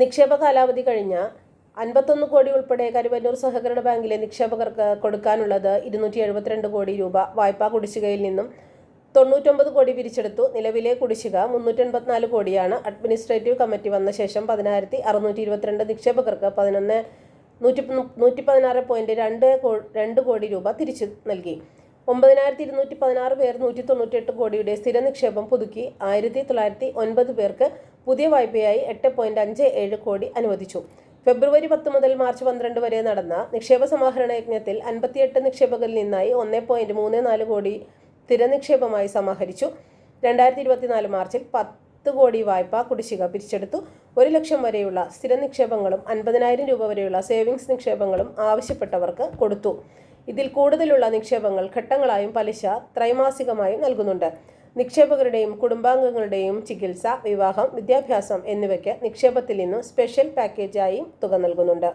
നിക്ഷേപ കാലാവധി കഴിഞ്ഞ അൻപത്തൊന്ന് കോടി ഉൾപ്പെടെ കരുവന്നൂർ സഹകരണ ബാങ്കിലെ നിക്ഷേപകർക്ക് കൊടുക്കാനുള്ളത് ഇരുന്നൂറ്റി എഴുപത്തിരണ്ട് കോടി രൂപ വായ്പാ കുടിശ്ശികയിൽ നിന്നും തൊണ്ണൂറ്റൊമ്പത് കോടി പിരിച്ചെടുത്തു. നിലവിലെ കുടിശ്ശിക മുന്നൂറ്റെൺപത്തിനാല് കോടിയാണ്. അഡ്മിനിസ്ട്രേറ്റീവ് കമ്മിറ്റി വന്ന ശേഷം പതിനായിരത്തി അറുന്നൂറ്റി ഇരുപത്തിരണ്ട് നിക്ഷേപകർക്ക് പതിനൊന്ന് നൂറ്റി നൂറ്റി പതിനാറ് പോയിന്റ് രണ്ട് രണ്ട് കോടി രൂപ തിരിച്ചു നൽകി. ഒമ്പതിനായിരത്തി ഇരുന്നൂറ്റി പതിനാറ് പേർ നൂറ്റി തൊണ്ണൂറ്റിയെട്ട് കോടിയുടെ സ്ഥിര നിക്ഷേപം പുതുക്കി. ആയിരത്തി തൊള്ളായിരത്തി ഒൻപത് പേർക്ക് പുതിയ വായ്പയായി എട്ട് പോയിന്റ് അഞ്ച് ഏഴ് കോടി അനുവദിച്ചു. ഫെബ്രുവരി പത്ത് മുതൽ മാർച്ച് പന്ത്രണ്ട് വരെ നടന്ന നിക്ഷേപ സമാഹരണ യജ്ഞത്തിൽ അൻപത്തിയെട്ട് നിക്ഷേപകരിൽ നിന്നായി ഒന്ന് പോയിന്റ് മൂന്ന് നാല് കോടി സ്ഥിര നിക്ഷേപമായി സമാഹരിച്ചു. രണ്ടായിരത്തി ഇരുപത്തിനാല് മാർച്ചിൽ പത്ത് കോടി വായ്പ കുടിശ്ശിക പിരിച്ചെടുത്തു. ഒരു ലക്ഷം വരെയുള്ള സ്ഥിര നിക്ഷേപങ്ങളും അൻപതിനായിരം രൂപ വരെയുള്ള സേവിങ്സ് നിക്ഷേപങ്ങളും ആവശ്യപ്പെട്ടവർക്ക് കൊടുത്തു. ഇതിൽ കൂടുതലുള്ള നിക്ഷേപങ്ങൾ ഘട്ടങ്ങളായും പലിശ ത്രൈമാസികമായും നൽകുന്നുണ്ട്. നിക്ഷേപകരുടെയും കുടുംബാംഗങ്ങളുടെയും ചികിത്സ വിവാഹം വിദ്യാഭ്യാസം എന്നിവയ്ക്ക് നിക്ഷേപത്തിൽ നിന്നും സ്പെഷ്യൽ പാക്കേജായും തുക നൽകുന്നുണ്ട്.